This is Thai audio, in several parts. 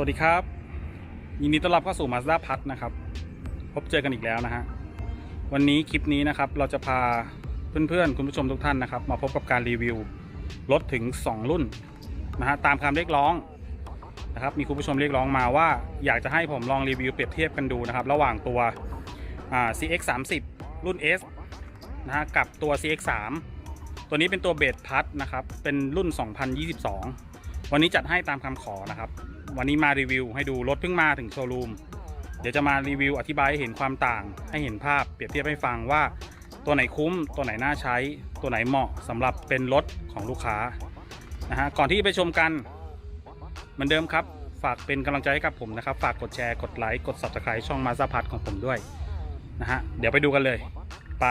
วัสดีครับ ยินดีต้อนรับเข้าสู่ Mazda พัทนะครับ พบเจอกันอีกแล้วนะฮะ วันนี้คลิปนี้นะครับเราจะพาเพื่อนๆ คุณผู้ชมทุกท่านนะครับ มาพบกับการรีวิวรถถึง 2 รุ่นนะฮะตามคำเรียกร้องนะครับมีคุณผู้ชมเรียกร้องมาว่าอยากจะให้ผมลองรีวิวเปรียบเทียบกันดูนะครับ ระหว่างตัวอ่า CX 30รุ่น S นะฮะกับตัว CX 3ตัวนี้เป็นตัวเบสพัทนะครับเป็นรุ่น 2022 วันนี้จัดให้ตามคำขอนะครับ วันนี้มารีวิวให้ดูรถเพิ่งมาถึงโชว์รูม เดี๋ยวจะมารีวิวอธิบายให้เห็นความต่าง ให้เห็นภาพเปรียบเทียบให้ฟังว่า ตัวไหนคุ้ม ตัวไหนน่าใช้ ตัวไหนเหมาะสำหรับเป็นรถของลูกค้านะฮะก่อนที่ไปชมกันเหมือนเดิมครับ ฝากเป็นกำลังใจให้กับผมนะครับ ฝากกดแชร์กดไลค์กด subscribe ช่องมาซาพัทของผมด้วยนะฮะเดี๋ยวไปดูกันเลยไป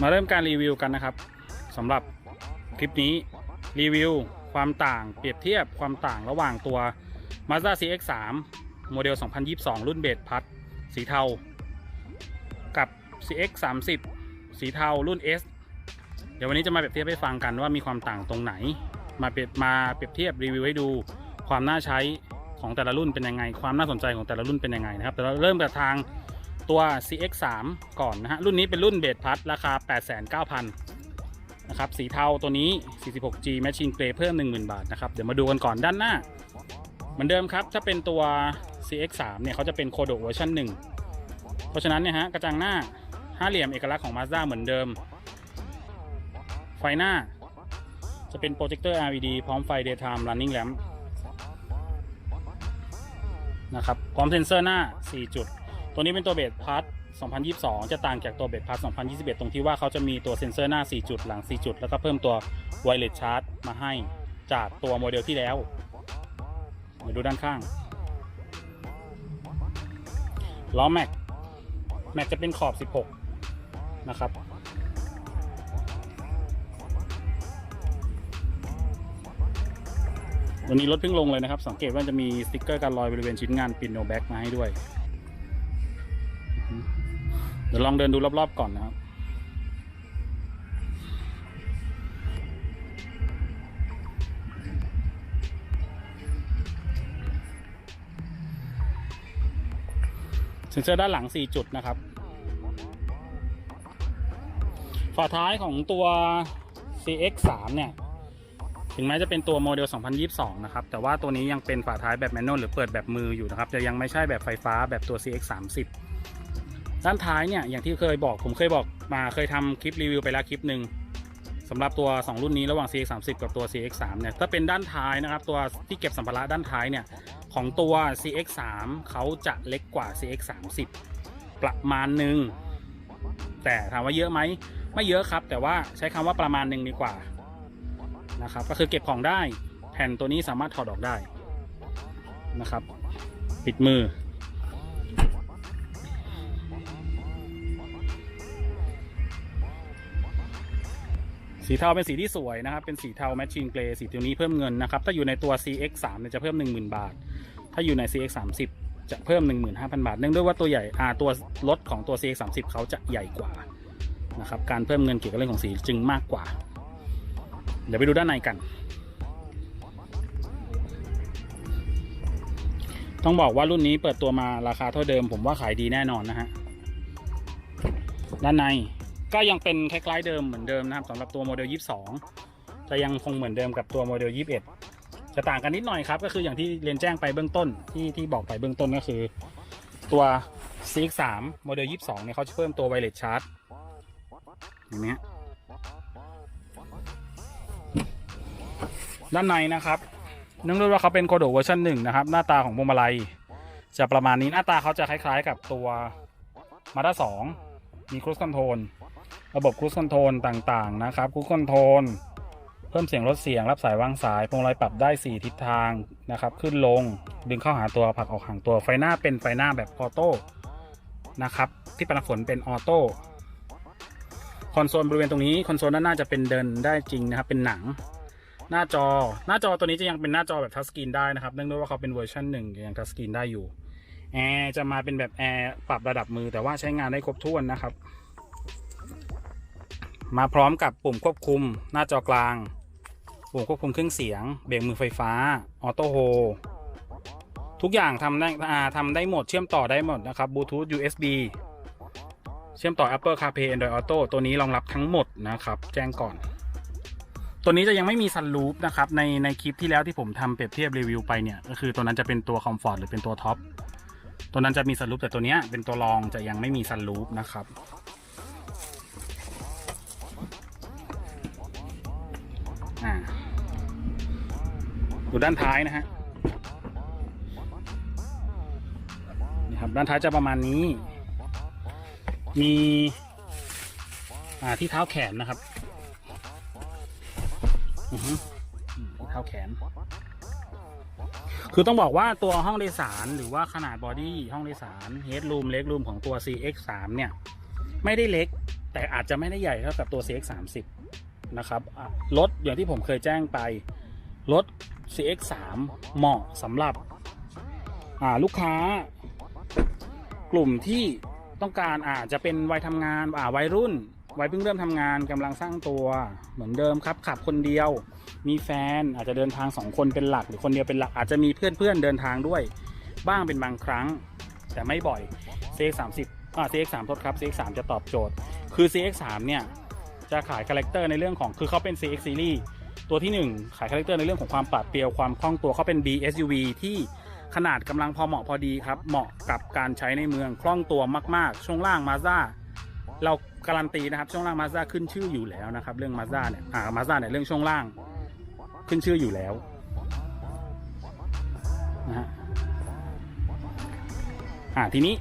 มาเริ่มการรีวิวกันนะครับสำหรับคลิปนี้รีวิว ความต่างเปรียบเทียบความต่างระหว่างตัว Mazda CX-3 โมเดล 2022 รุ่นเบสพัทสีเทา กับ CX-30 สีเทารุ่น S เดี๋ยววันนี้จะมาเปรียบเทียบให้ฟังกันว่ามีความต่างตรงไหน มาเปรียบมาเปรียบเทียบรีวิวให้ดูความน่าใช้ของแต่ละรุ่นเป็นยังไง ความน่าสนใจของแต่ละรุ่นเป็นยังไงนะครับ แต่เราเริ่มจากทางตัว CX3 ก่อนนะฮะ รุ่นนี้เป็นรุ่นเบสพัทราคา 8,900 นะครับสีเทาตัวนี้ 46G Machine Grey เพิ่ม 10,000 บาทนะครับเดี๋ยวมาดูกันก่อนด้านหน้า เหมือนเดิมครับ ถ้าเป็นตัว CX3 เนี่ยเขาจะเป็น Kodo เวอร์ชัน1เพราะฉะนั้นเนี่ยฮะกระจังหน้าห้าเหลี่ยมเอกลักษณ์ของ Mazda เหมือนเดิม ไฟหน้า จะเป็นโปรเจคเตอร์ LED พร้อมไฟ Daytime Running Lamp นะครับพร้อมเซ็นเซอร์หน้า 4 จุด ตัวนี้เป็นตัวเบสพาร์ท 2022 จะต่างจากตัวเบสพาร์ท2021 ตรงที่ว่าเขาจะมีตัวเซ็นเซอร์หน้า 4 จุดหลัง 4 จุด แล้วก็เพิ่มตัวไวเลสชาร์จมาให้จากตัวโมเดลที่แล้วมาดูด้านข้างล้อแม็กแม็กจะเป็นขอบ 16 นะครับ วันนี้รถเพิ่งลงเลยนะครับ สังเกตว่าจะมีสติกเกอร์การลอยบริเวณชิ้นงานปินโนแบ็กมาให้ด้วย เดี๋ยวลองเดินดูรอบๆก่อนนะครับเซ็นเซอร์ด้านหลัง 4 จุดนะครับฝาท้ายของตัว CX3 เนี่ย ถึงแม้จะเป็นตัวโมเดล 2022 นะครับ แต่ว่าตัวนี้ยังเป็นฝาท้ายแบบแมนนวลหรือเปิดแบบมืออยู่นะครับ จะยังไม่ใช่แบบไฟฟ้าแบบตัว CX30 ด้านท้ายเนี่ยอย่างที่เคยบอกผมเคยบอกมาเคยทำคลิปรีวิวไปแล้วคลิปหนึ่งสำหรับตัว 2 รุ่นนี้ระหว่าง CX30 กับตัว CX3 เนี่ยถ้าเป็นด้านท้ายนะครับ ตัวที่เก็บสัมภาระด้านท้ายเนี่ย ของตัว CX3 เขาจะเล็กกว่า CX30 ประมาณหนึ่งแต่ถามว่าเยอะไหมไม่เยอะครับ แต่ว่าใช้คำว่าประมาณหนึ่งดีกว่านะครับ ก็คือเก็บของได้ แผ่นตัวนี้สามารถถอดออกได้นะครับ ปิดมือ สีเทาเป็นสีที่สวยนะครับ เป็นสีเทาแมชชีนเกรย์สีตัวนี้เพิ่มเงินนะครับ ถ้าอยู่ในตัว CX3 เนี่ยจะเพิ่ม 10,000 บาท ถ้าอยู่ใน CX30 จะเพิ่ม 15,000 บาท เนื่องด้วยว่าตัวใหญ่อ่าตัวรถของตัว CX30 เขาจะใหญ่กว่านะครับ การเพิ่มเงินเกี่ยวกับเรื่องของสีจึงมากกว่า เดี๋ยวไปดูด้านในกัน ต้องบอกว่ารุ่นนี้เปิดตัวมาราคาเท่าเดิม ผมว่าขายดีแน่นอนนะฮะ ด้านใน ก็ยังเป็นคล้ายๆเดิมเหมือนเดิมนะครับสำหรับตัวโมเดล 22 จะยังคงเหมือนเดิมกับตัวโมเดล 21 จะต่างกันนิดหน่อยครับ ก็คืออย่างที่เรียนแจ้งไปเบื้องต้นที่ที่บอกไปเบื้องต้นก็คือ ตัว CX3 โมเดล 22 เนี่ยเขาจะเพิ่มตัวไวเลสชาร์จเห็นไหมฮะด้านในนะครับเนื่องด้วยว่าเขาเป็นโคโดเวอร์ชันหนึ่งนะครับ หน้าตาของพวงมาลัย จะประมาณนี้หน้าตาเขาจะคล้ายๆกับตัวมาด้าสองมีครู i คอนโทรล ระบบครู i คอนโทรลต่างๆนะครับครู i คอนโทรลเพิ่มเสียงลดเสียงรับสายวางสายพวงมาลัยปรับได้ 4 ทิศทางนะครับ ขึ้นลงดึงเข้าหาตัวผลักออกห่างตัวไฟหน้าเป็นไฟหน้าแบบออโต้นะครับที่ปันฝนเป็นออโต้คอนโซลบริเวณตรงนี้คอนโซลด้านหน้าจะเป็นเดินได้จริงนะครับ เป็นหนังหน้าจอหน้าจอตัวนี้จะยังเป็นหน้าจอแบบทัชสกรีนได้นะครับ เนื่องด้วยว่าเขาเป็นเวอร์ชันหนึ่งยังทัชสกรีนได้อยู่แอร์จะมาเป็นแบบแอร์ปรับระดับมือแต่ว่าใช้งานได้ครบถ้วนนะครับ มาพร้อมกับปุ่มควบคุมหน้าจอกลาง ปุ่มควบคุมเครื่องเสียง เบรกมือไฟฟ้า ออโต้โฮทุกอย่างทำได้ทำได้หมดเชื่อมต่อได้หมดนะครับบลูทูธ USB เชื่อมต่อ Apple CarPlay Android Auto ตัวนี้รองรับทั้งหมดนะครับ แจ้งก่อน ตัวนี้จะยังไม่มีซันรูฟนะครับ ในในคลิปที่แล้วที่ผมทำเปรียบเทียบรีวิวไปเนี่ย ก็คือตัวนั้นจะเป็นตัวคอมฟอร์ตหรือเป็นตัวท็อป ตัวนั้นจะมีซันรูฟแต่ตัวนี้เป็นตัวรองจะยังไม่มีซันรูฟนะครับ ดูด้านท้ายนะฮะนี่ครับด้านท้ายจะประมาณนี้ มีอ่าที่เท้าแขนนะครับที่เท้าแขน คือต้องบอกว่าตัวห้องโดยสารหรือว่าขนาดบอดี้ห้องโดยสารเฮดรูมเล็กรูมของตัว CX3 เนี่ย ไม่ได้เล็ก แต่อาจจะไม่ได้ใหญ่เท่ากับตัว CX30 นะครับรถอย่างที่ผมเคยแจ้งไป รถ CX3 เหมาะสำหรับลูกค้ากลุ่มที่ต้องการอาจจะเป็นวัยทำงานอ่าวัยรุ่น วัยเพิ่งเริ่มทำงานกำลังสร้างตัวเหมือนเดิมครับขับคนเดียว มีแฟนอาจจะเดินทางสองคนเป็นหลัก หรือคนเดียวเป็นหลักอาจจะมีเพื่อนเพื่อนๆเดินทางด้วย บ้างเป็นบางครั้ง แต่ไม่บ่อย CX30 อ่า CX3 ทษครับ CX3 จะตอบโจทย์ คือ CX3 เนี่ยจะขายคาแรคเตอร์ในเรื่องของคือเขาเป็น CX Series ตัวที่ 1 ขายคาแรคเตอร์ในเรื่องของความปราดเปรียวความคล่องตัวเขาเป็น B SUV ที่ขนาดกำลังพอเหมาะพอดีครับ เหมาะกับการใช้ในเมืองคล่องตัวมาก ๆ ช่วงล่างมา z ้าเราการันตีนะครับช่วงล่างมา z ้าขึ้นชื่ออยู่แล้วนะครับ เรื่องมา z ้าเนี่ยอ่ามา z ้าเนี่ยเรื่องช่วงล่างขึ้นชื่ออยู่แล้วนะฮะอ่าทีนี้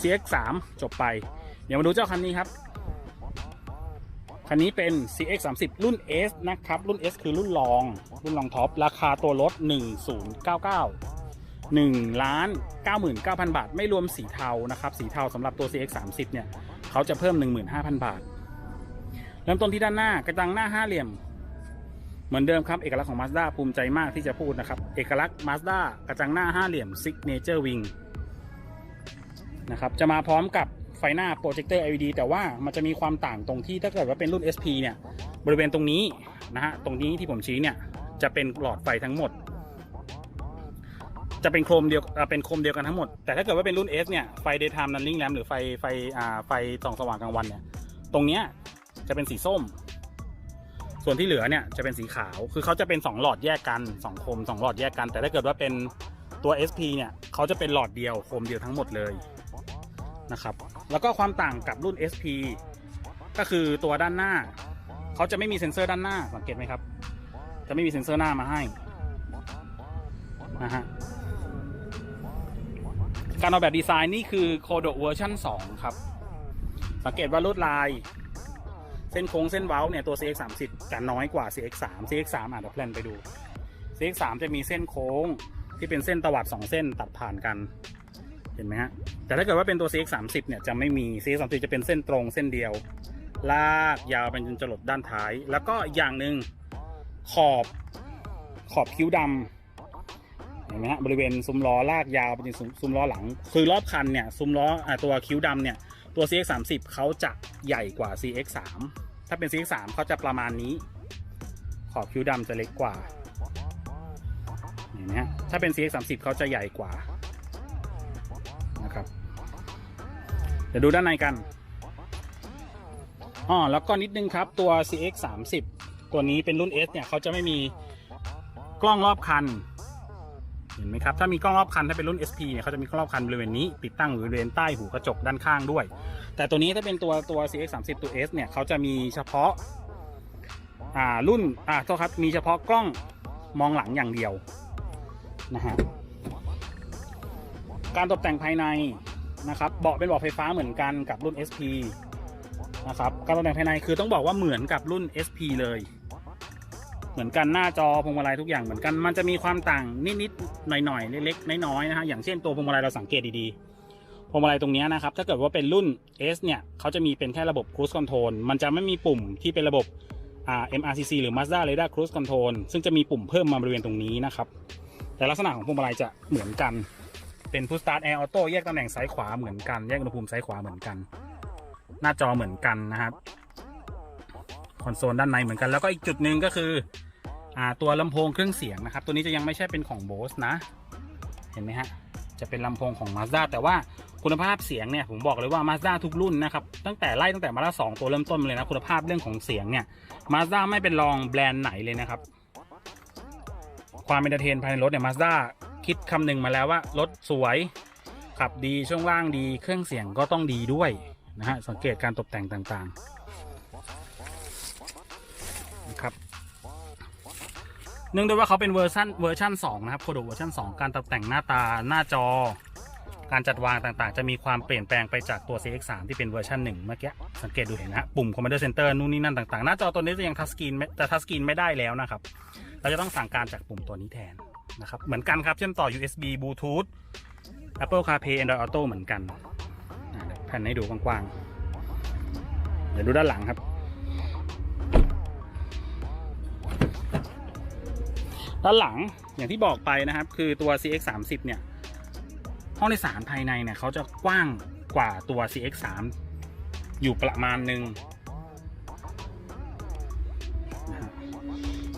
CX3 จบไป เดี๋ยวมาดูเจ้าคันนี้ครับ คันนี้เป็น CX30 รุ่น S นะครับ รุ่น S คือรุ่นรอง รุ่นรองท็อป ราคาตัวรถ 1099 1ล้าน99,000 บาท ไม่รวมสีเทานะครับ สีเทาสำหรับตัว CX30 เนี่ย เขาจะเพิ่ม 15,000 บาท เริ่มต้นที่ด้านหน้ากระจังหน้าห้าเหลี่ยม เหมือนเดิมครับ เอกลักษณ์ของ Mazda ภูมิใจมากที่จะพูดนะครับ เอกลักษณ์ Mazda กระจังหน้าห้าเหลี่ยม Signature Wing นะครับ จะมาพร้อมกับ ไฟหน้าโปรเจคเตอร์ LED แต่ว่ามันจะมีความต่างตรงที่ถ้าเกิดว่าเป็นรุ่น SP เนี่ยบริเวณตรงนี้นะฮะตรงนี้ที่ผมชี้เนี่ยจะเป็นหลอดไฟทั้งหมด จะเป็นโครมเดียวเป็นโครมเดียวกันทั้งหมด แต่ถ้าเกิดว่าเป็นรุ่น S เนี่ยไฟ daytime running lamp หรือไฟไฟอ่าไฟส่องสว่างกลางวันเนี่ยตรงเนี้ยจะเป็นสีส้ม ส่วนที่เหลือเนี่ยจะเป็นสีขาว คือเขาจะเป็น 2 หลอดแยกกัน2โคม2หลอดแยกกัน แต่ถ้าเกิดว่าเป็นตัว SP เนี่ยเขาจะเป็นหลอดเดียวโคมเดียวทั้งหมดเลยนะครับ แล้วก็ความต่างกับรุ่น SP ก็คือตัวด้านหน้า เขาจะไม่มีเซ็นเซอร์ด้านหน้าสังเกตไหมครับ จะไม่มีเซ็นเซอร์หน้ามาให้นะฮะการออกแบบดีไซน์นี่คือโคโดเวอร์ชัน2ครับ สังเกตว่าลวดลาย เส้นโค้งเส้นเว้าเนี่ยตัว CX30 จะน้อยกว่า CX3 CX3 อะเดี๋ยวแพลนไปดู CX3 จะมีเส้นโค้งที่เป็นเส้นตวัด2เส้นตัดผ่านกัน เห็นไหมฮะ แต่ถ้าเกิดว่าเป็นตัว CX30 เนี่ยจะไม่มี CX30 จะเป็นเส้นตรงเส้นเดียว ลากยาวไปจนจรดด้านท้าย แล้วก็อย่างหนึ่งขอบขอบคิ้วดำเห็นไหมฮะบริเวณซุ้มล้อลากยาวไปจนซุ้มล้อหลัง คือรอบคันเนี่ยซุ้มล้ออตัวคิ้วดำเนี่ยตัว CX30 เขาจะใหญ่กว่า CX3 ถ้าเป็น CX3 เขาจะประมาณนี้ ขอบคิ้วดำจะเล็กกว่าเห็นไหมฮะถ้าเป็น CX30 เขาจะใหญ่กว่า เดี๋ยวดูด้านในกันอ๋อแล้วก็นิดนึงครับตัว CX30 ตัวนี้เป็นรุ่น S เนี่ยเขาจะไม่มีกล้องรอบคัน เห็นไหมครับ ถ้ามีกล้องรอบคันถ้าเป็นรุ่น SP เนี่ยเขาจะมีกล้องรอบคันบริเวณนี้ ติดตั้งบริเวณใต้หูกระจกด้านข้างด้วย แต่ตัวนี้ถ้าเป็นตัวตัว CX30 ตัว S เนี่ยเขาจะมีเฉพาะอ่ารุ่นอ่าโทษครับมีเฉพาะกล้องมองหลังอย่างเดียวนะฮะการตกแต่งภายใน นะครับเบาะเป็นเบาะไฟฟ้าเหมือนกันกับรุ่น SP นะครับการตกแต่งภายในคือต้องบอกว่าเหมือนกับรุ่น SP เลย เหมือนกันหน้าจอพวงมาลัยทุกอย่างเหมือนกันมันจะมีความต่างนิดๆหน่อยๆเล็กๆน้อยๆนะฮะอย่างเช่นตัวพวงมาลัยเราสังเกตดีๆพวงมาลัยตรงนี้นะครับถ้าเกิดว่าเป็นรุ่น S เนี่ยเขาจะมีเป็นแค่ระบบ Cruise Control มันจะไม่มีปุ่มที่เป็นระบบ MRCC หรือ Mazda Radar Cruise Control ซึ่งจะมีปุ่มเพิ่มมาบริเวณตรงนี้นะครับแต่ลักษณะของพวงมาลัยจะเหมือนกัน เป็น Push Start Air Auto แยกตำแหน่งซ้ายขวาเหมือนกัน แยกอุณหภูมิซ้ายขวาเหมือนกัน หน้าจอเหมือนกันนะครับคอนโซลด้านในเหมือนกันแล้วก็อีกจุดหนึ่งก็คืออ่าตัวลำโพงเครื่องเสียงนะครับ ตัวนี้จะยังไม่ใช่เป็นของ Bose นะ เห็นไหมฮะ จะเป็นลำโพงของ Mazda แต่ว่าคุณภาพเสียงเนี่ยผมบอกเลยว่า Mazda ทุกรุ่นนะครับตั้งแต่ไล่ตั้งแต่ Mazda 2ตัวเริ่มต้นมาเลยนะคุณภาพเรื่องของเสียงเนี่ย Mazda ไม่เป็นรองแบรนด์ไหนเลยนะครับ ความเป็นเตอร์เทนภายในรถเนี่ย Mazda คิดคำหนึ่งมาแล้วว่า รถสวย ขับดีช่วงล่างดี เครื่องเสียงก็ต้องดีด้วยนะฮะ สังเกตการตกแต่งต่างๆนะครับเนื่องด้วยว่าเขาเป็นเวอร์ชันเวอร์ชัน2นะครับโคโดเวอร์ชัน2 การตกแต่งหน้าตาหน้าจอ การจัดวางต่างๆ จะมีความเปลี่ยนแปลงไปจากตัว CX3 ที่เป็นเวอร์ชัน1เมื่อกี้สังเกตดูเห็นนะปุ่ม Commander Center นู่นนี่นั่นต่างๆ หน้าจอตัวนี้จะยังทัชสกรีนจะทัชสกรีนไม่ได้แล้วนะครับ เราจะต้องสั่งการจากปุ่มตัวนี้แทน นะครับ เหมือนกันครับ เชื่อมต่อ USB Bluetooth Apple CarPlay Android Auto เหมือนกันแผ่นให้ดูกว้างๆ เดี๋ยวดูด้านหลังครับ ด้านหลังอย่างที่บอกไปนะครับ คือตัว CX 3 0เนี่ย ห้องโดยสารภายในเนี่ยเขาจะกว้างกว่าตัว CX 3อยู่ประมาณหนึ่ง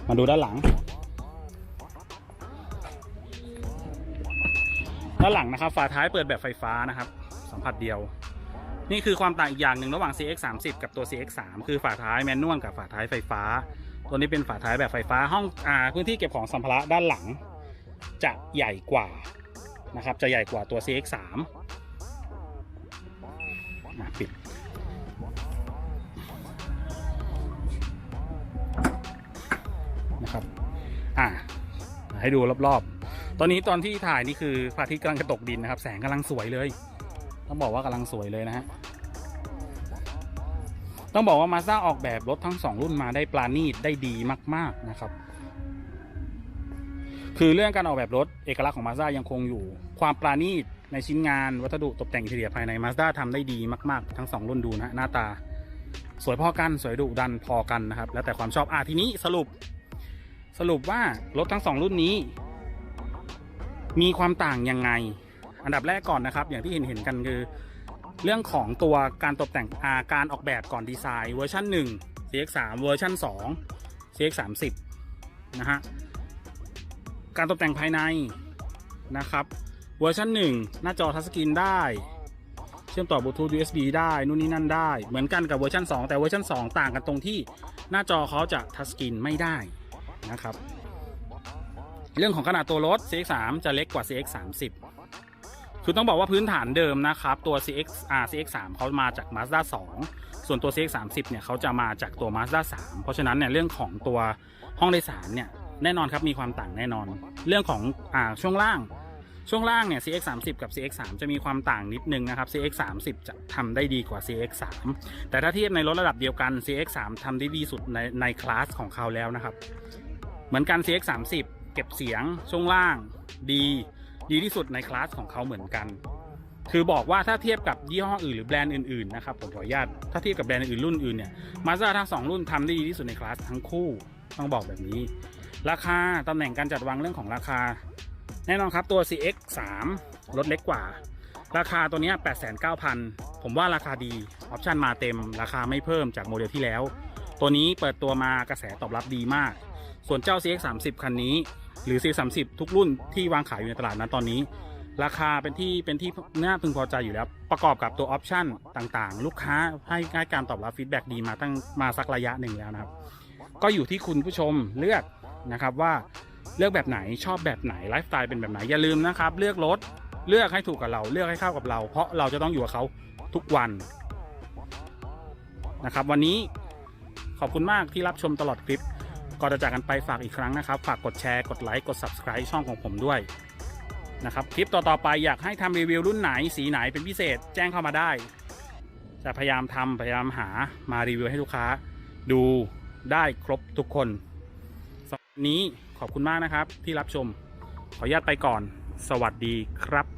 มาดูด้านหลัง ด้านหลังนะครับฝาท้ายเปิดแบบไฟฟ้านะครับ สัมผัสเดียว นี่คือความต่างอีกอย่างหนึ่งระหว่าง CX 3 0กับตัว CX 3คือฝาท้ายแมนนวลกับฝาท้ายไฟฟ้า ตัวนี้เป็นฝาท้ายแบบไฟฟ้าห้องอ่าพื้นที่เก็บของสัมภาระด้านหลัง จะใหญ่กว่านะครับจะใหญ่กว่าตัว CX 3อะปิดนะครับอ่าให้ดูรอบๆ ตอนนี้ตอนที่ถ่ายนี่คือพระอาทิตย์กำลังจะตกดินนะครับ แสงกำลังสวยเลย ต้องบอกว่ากำลังสวยเลยนะฮะต้องบอกว่ามา z ด้าออกแบบรถทั้งสองรุ่นมาได้ปราณีตได้ดีมาก ๆนะครับ คือเรื่องการออกแบบรถเอกลักษณ์ของมา z ด้ายังคงอยู่ ความปราณีตในชิ้นงานวัสดุตกแต่งอินทีเรียภายในมา z ด้าทำได้ดีมาก ๆ ทั้งสองรุ่นดูนะหน้าตา สวยพอกันสวยดุดันพอกันนะครับ แล้วแต่ความชอบอะทีนี้สรุป สรุปว่ารถทั้งสองรุ่นนี้ มีความต่างยังไง อันดับแรกก่อนนะครับ อย่างที่เห็นเห็นกันคือ เรื่องของตัวการตกแต่งอาการออกแบบก่อนดีไซน์เวอร์ชัน1 CX3 เวอร์ชัน2 CX30 นะฮะการตกแต่งภายในนะครับเวอร์ชัน1 หน้าจอทัชสกรีนได้ เชื่อมต่อบลูทูธ USB ได้ นู่นนี่นั่นได้ เหมือนกันกับเวอร์ชัน2 แต่เวอร์ชัน2 ต่างกันตรงที่หน้าจอเขาจะทัชสกรีนไม่ได้นะครับ เรื่องของขนาดตัวรถ CX3 จะเล็กกว่า CX30 คือต้องบอกว่าพื้นฐานเดิมนะครับ ตัว CX R CX3 เขามาจาก Mazda 2 ส่วนตัว CX30 เนี่ยเขาจะมาจากตัว Mazda 3 เพราะฉะนั้นเนี่ยเรื่องของตัวห้องโดยสารเนี่ยแน่นอนครับมีความต่างแน่นอน เรื่องของอ่าช่วงล่าง ช่วงล่างเนี่ย CX30 กับ CX3 จะมีความต่างนิดนึงนะครับ CX30 จะทำได้ดีกว่า CX3 แต่ถ้าเทียบในรถระดับเดียวกัน CX3 ทำได้ดีสุดในในคลาสของเขาแล้วนะครับ เหมือนกัน CX30 เก็บเสียงช่วงล่าง ดี ดีที่สุดในคลาสของเขาเหมือนกัน คือบอกว่าถ้าเทียบกับยี่ห้ออื่นหรือแบรนด์อื่นๆนะครับผมขออนุญาตถ้าเทียบกับแบรนด์อื่นรุ่นอื่นเนี่ยมาสด้าทั้งสองรุ่นทำได้ดีที่สุดในคลาสทั้งคู่ต้องบอกแบบนี้ ราคาตำแหน่งการจัดวางเรื่องของราคา แน่นอนครับตัว CX 3รถเล็กกว่า ราคาตัวนี้8,900ผมว่าราคาดี ออปชันมาเต็ม ราคาไม่เพิ่มจากโมเดลที่แล้ว ตัวนี้เปิดตัวมากระแสตอบรับดีมาก ส่วนเจ้า CX 3 0คันนี้ หรือ CX 3 0ทุกรุ่นที่วางขายอยู่ในตลาดนั้นตอนนี้ ราคาเป็นที่เป็นที่น่าพึงพอใจอยู่แล้ว ประกอบกับตัวออปชั่นต่างๆ ลูกค้าให้ให้การตอบรับฟีดแบ็ดีมาตั้งมาสักระยะหนึ่งแล้วนะครับ ก็อยู่ที่คุณผู้ชมเลือกนะครับว่าเลือกแบบไหนชอบแบบไหนไลฟ์สไตล์เป็นแบบไหนอย่าลืมนะครับ เลือกรถเลือกให้ถูกกับเราเลือกให้เข้ากับเรา เพราะเราจะต้องอยู่กับเขาทุกวันนะครับ วันนี้ขอบคุณมากที่รับชมตลอดคลิป ก่อนจะจากกันไปฝากอีกครั้งนะครับ ฝากกดแชร์กดไลค์กด subscribe ช่องของผมด้วยนะครับคลิปต่อๆไปอยากให้ทำรีวิวรุ่นไหนสีไหนเป็นพิเศษแจ้งเข้ามาได้ จะพยายามทำพยายามหามารีวิวให้ลูกค้า ดูได้ครบทุกคนสำหรับนี้ขอบคุณมากนะครับที่รับชม ขออนุญาตไปก่อน สวัสดีครับ